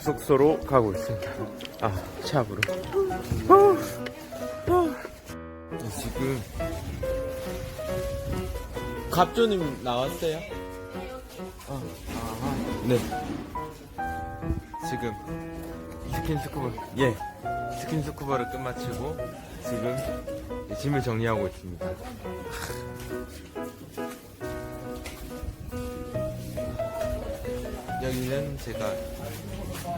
숙소로 가고 있습니다. 아, 샵으로. 어, 어. 지금 갑조님 나왔어요? 어. 네. 지금 스킨 스쿠버, 예. 스킨 스쿠버를 끝마치고 지금 짐을 정리하고 있습니다. 여기는 제가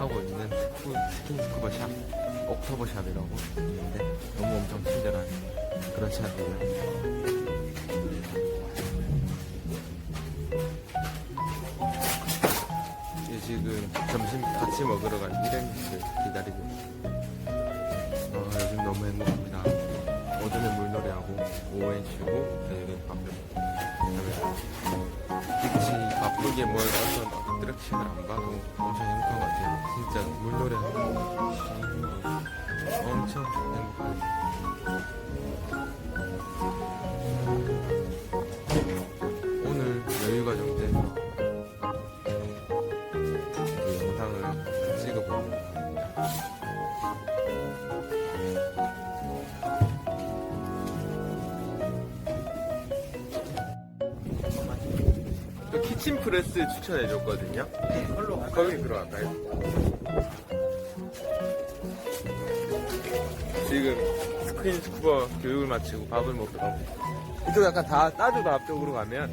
하고 있는 스쿠, 스킨 스쿠버 샵, 옥토버 샵이라고 있는데 너무 엄청 친절한 그런 샵이에요. 지금 점심 같이 먹으러 갈 일행들 기다리고. 어, 요즘 너무 행복합니다. 어둠에 물놀이하고 오후에 쉬고 저녁에 밥 먹고 그치 바쁘게 뭘 어떤 어트랙션을 안 봐도 엄청 행복한 것 같아요. 진짜 물놀이 거 엄청 행복해요. 오늘 여유가 좀 돼서 이 영상을 찍어보려고 합니다. 또 키친 프레스 추천해줬거든요. 거기 들어갈까요? 지금 스크린 스쿠버 교육을 마치고 밥을 먹으러 있어요. 이쪽 약간 다 따주도 앞쪽으로 가면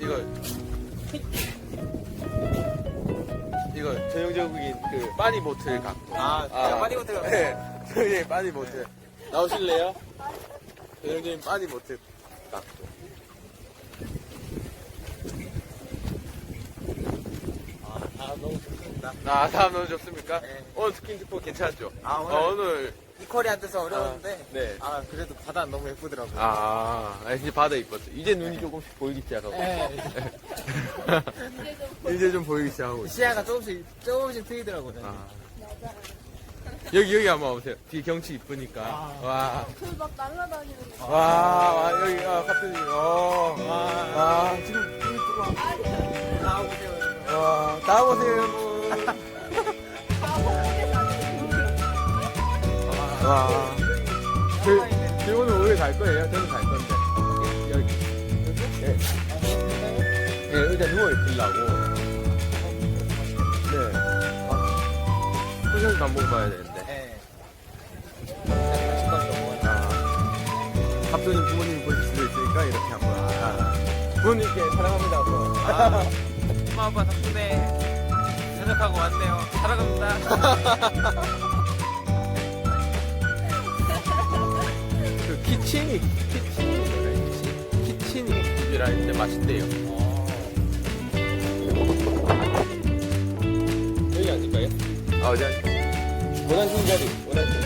이거 이거 전형적인 그 빠니 보틀 갖고 아, 제가 빠니 보틀 갖고. 네, 저희 빠니 보틀 나오실래요? 전형적인 빠니 보틀 갖고 아, 너무 좋습니다. 아 다음 너무 좋습니까? 네. 오늘 스킨스포 괜찮죠? 아, 오늘- 어, 오늘 이코리한테서 어려웠는데, 아, 네. 아, 그래도 바다 너무 예쁘더라고요. 아, 아, 이제 바다 이뻤어. 이제 눈이 조금씩 보이기 시작하고. 네. 이제 좀 보이기 시작하고. 있어. 시야가 조금씩, 조금씩 트이더라고요. 아. 여기, 여기 한번 와보세요. 뒤 경치 이쁘니까. 아. 와. 그막 날라다니는 거. 와, 와, 여기, 아, 갑자기, 어. 와. 와, 지금, 지금 들어와. 나와보세요. 여러분. 와, 나와보세요, 여러분. 와. 저희, 저희 오늘 오후에 갈 거예요. 저는 갈 건데. 여기. 예. 예, 의자 누워 있으려고. 네. 아, 소설도 안 보고 봐야 되 아, 갑자기 부모님이 보실 수도 있으니까 이렇게 한번. 아, 부모님께 사랑합니다. 한번. 아, 엄마, 아빠 덕분에 저녁하고 왔네요. 사랑합니다. 그 키친이, 키친이 뭐래? 키친? 키친이 집이라 했는데 맛있대요. 여기 앉을까요? 아, 어디? 원하시는 자리, 원하시는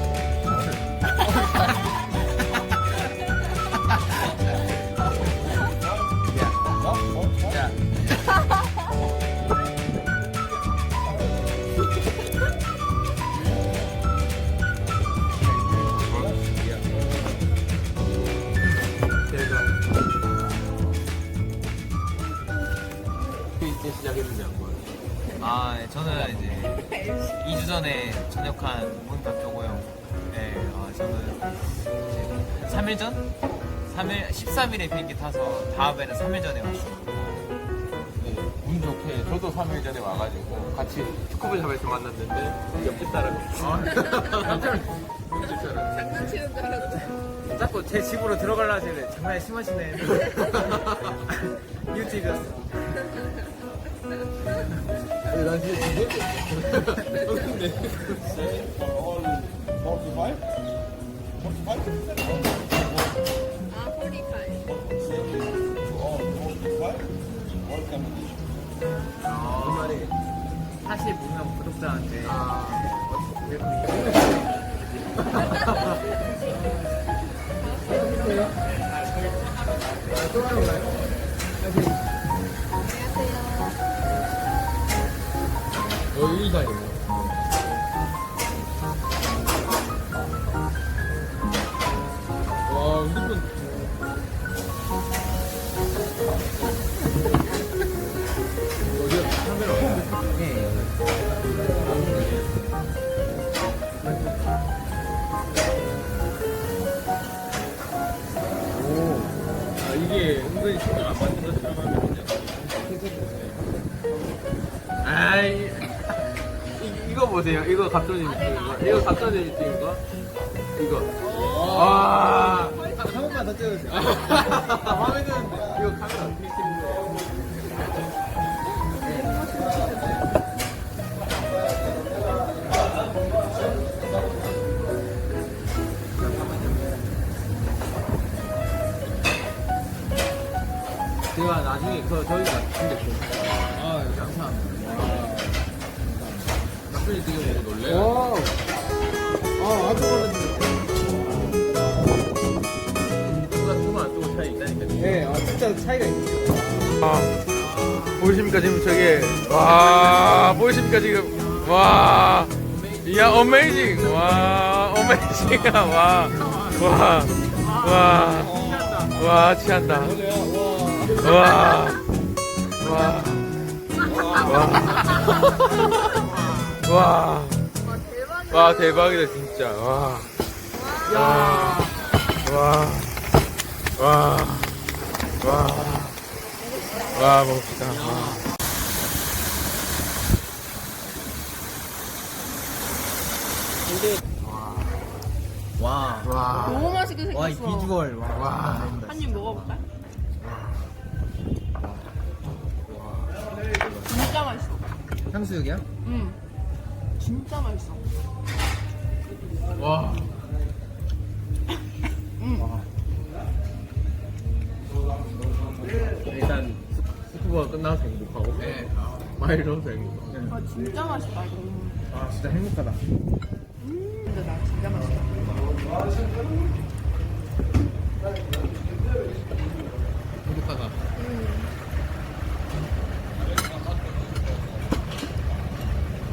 아, 네, 저는 이제 2주 전에 전역한 문학교고요. 네, 아, 저는 이제 3일 전? 3일, 13일에 비행기 타서 다음에는 3일 전에 왔어요. 네, 운 좋게 저도 3일 전에 와가지고 같이 스쿠버샵에서 만났는데 옆집 사람이 옆집 사람 장난치는 줄. 자꾸 제 집으로 들어가려 하시는데 장난이 심하시네. 유튜브였어. 난 진짜 근데 All 45? 45? 아, 45. Same to all 45? Welcome. 어, 사실 보면 구독자한테 여기 이 자리네. 와, 핸드폰. 어디야? 카메라? 오, 아, 이게 은근히 신경 안 받는 이, 이거 보세요. 이거 갑자님 찍은 거. 이거. 와. 한 번만 더 찍어주세요. 마음에 드는데. 이거 카메라? 제가 나중에 그 저희가 근데 아 감사합니다. 아 아주 있어요. 아, 보이십니까 지금 저게 와 보이십니까 지금? 와. 이야 어메이징 와 어메이징아 와와와와 취한다. 와와와 와. 와 대박이다 진짜 와. 와. 와. 와. 와. 와 먹읍시다. 와. 와. 와. 너무 맛있게 생겼어. 와, 이 비주얼. 와. 와. 한 입 먹어볼까? 진짜 맛있어. 향수육이야? 응. 진짜 맛있어. 와. 일단 스- 스쿠버가 끝나서 행복하고 네. 마일 넣어서 행복하고 아 진짜 맛있다 이거. 아 진짜 행복하다 근데 나 진짜 맛있다. 행복하다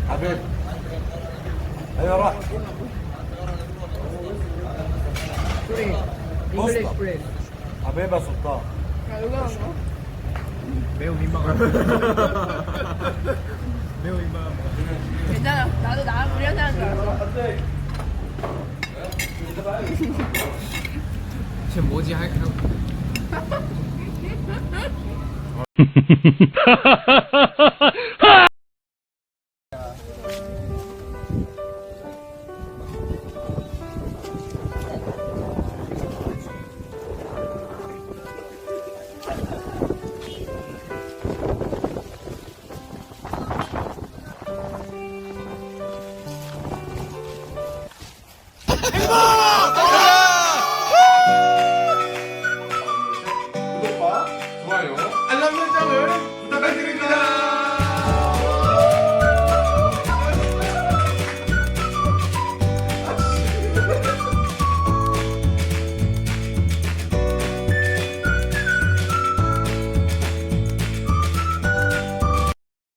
아벨. 아니, 와라. 잉글리시 프레스. 아벨 봤었다. 야 여기 하는 거? 매우 민망한. 매우 민망한. 괜찮아. 나도 나랑 우리 하는 줄 알았어. 지금 뭐지 할행